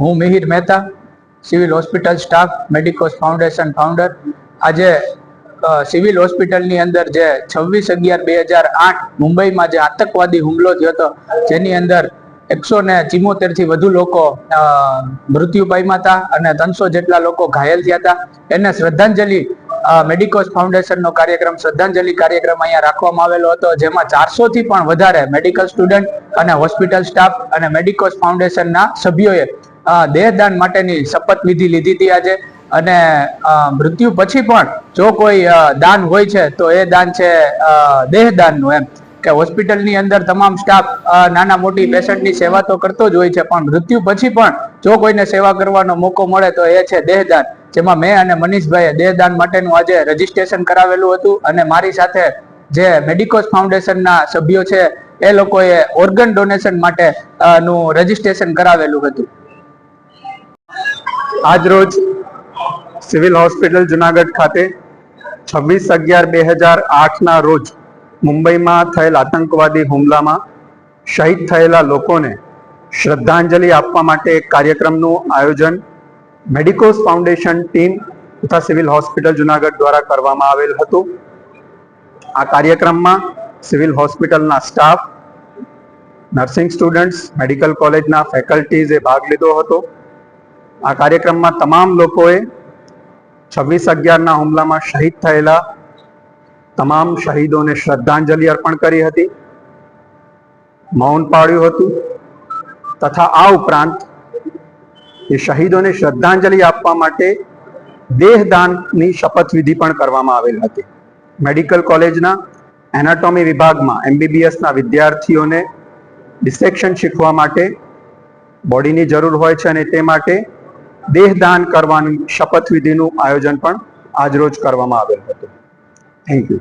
હું Mihir Mehta, civil hospital staff, medicos foundation founder. આજે civil હોસ્પિટલની અંદર જે છવ્વીસ અગિયાર બે હજાર આઠ મુંબઈમાં જે આતંકવાદી હુમલો થયો હતો, જેની અંદર એકસો ને ચિમોતેરથી વધુ લોકો મૃત્યુ પામ્યા હતા અને ત્રણસો જેટલા લોકો ઘાયલ થયા હતા. એને શ્રદ્ધાંજલિ મેડિકોસ ફાઉન્ડેશનનો કાર્યક્રમ, શ્રદ્ધાંજલિ કાર્યક્રમ અહીંયા રાખવામાં આવેલો હતો, જેમાં ચારસોથી પણ વધારે મેડિકલ સ્ટુડન્ટ અને હોસ્પિટલ સ્ટાફ અને મેડિકોસ ફાઉન્ડેશનના સભ્યોએ દેહદાન માટેની શપથ વિધિ લીધી હતી આજે. અને મૃત્યુ પછી પણ જો કોઈ દાન હોય છે, તો એ દાન છે દેહદાનનું એમ. કે હોસ્પિટલની અંદર તમામ સ્ટાફ નાના મોટી પેશન્ટની સેવા તો કરતો જ હોય છે, પણ મૃત્યુ પછી પણ જો કોઈને સેવા કરવાનો મોકો મળે તો એ છે દેહદાન. જેમાં મેં અને મનીષભાઈએ દેહદાન માટેનું આજે રજીસ્ટ્રેશન કરાવેલું હતું અને મારી સાથે જે મેડિકોસ ફાઉન્ડેશનના સભ્યો છે, એ લોકોએ ઓર્ગન ડોનેશન માટે નું રજીસ્ટ્રેશન કરાવેલું હતું. આજરોજ સિવિલ હોસ્પિટલ જુનાગઢ ખાતે છવ્વીસ અગિયાર બે હજાર આઠના રોજ મુંબઈમાં થયેલ આતંકવાદી હુમલામાં શહીદ થયેલા લોકોને શ્રદ્ધાંજલિ આપવા માટે એક કાર્યક્રમનું આયોજન મેડિકોસ ફાઉન્ડેશન ટીમ તથા સિવિલ હોસ્પિટલ જુનાગઢ દ્વારા કરવામાં આવેલ હતું. આ કાર્યક્રમમાં સિવિલ હોસ્પિટલના સ્ટાફ, નર્સિંગ સ્ટુડન્ટ્સ, મેડિકલ કોલેજના ફેકલ્ટીઝે ભાગ લીધો હતો. આ કાર્યક્રમમાં તમામ લોકોએ છવ્વીસ અગિયારના હુમલામાં શહીદ થયેલા તમામ શહીદોને શ્રદ્ધાંજલિ અર્પણ કરી હતી, મૌન પાડ્યું હતું તથા આ ઉપરાંત એ શહીદોને શ્રદ્ધાંજલિ આપવા માટે દેહદાનની શપથવિધિ પણ કરવામાં આવેલ હતી. મેડિકલ કોલેજના એનાટોમી વિભાગમાં એમબીબીએસના વિદ્યાર્થીઓને ડિસેક્શન શીખવા માટે બોડીની જરૂર હોય છે અને તે માટે દેહદાન કરવાની શપથવિધિનું આયોજન પણ આજરોજ કરવામાં આવેલ હતું. Thank you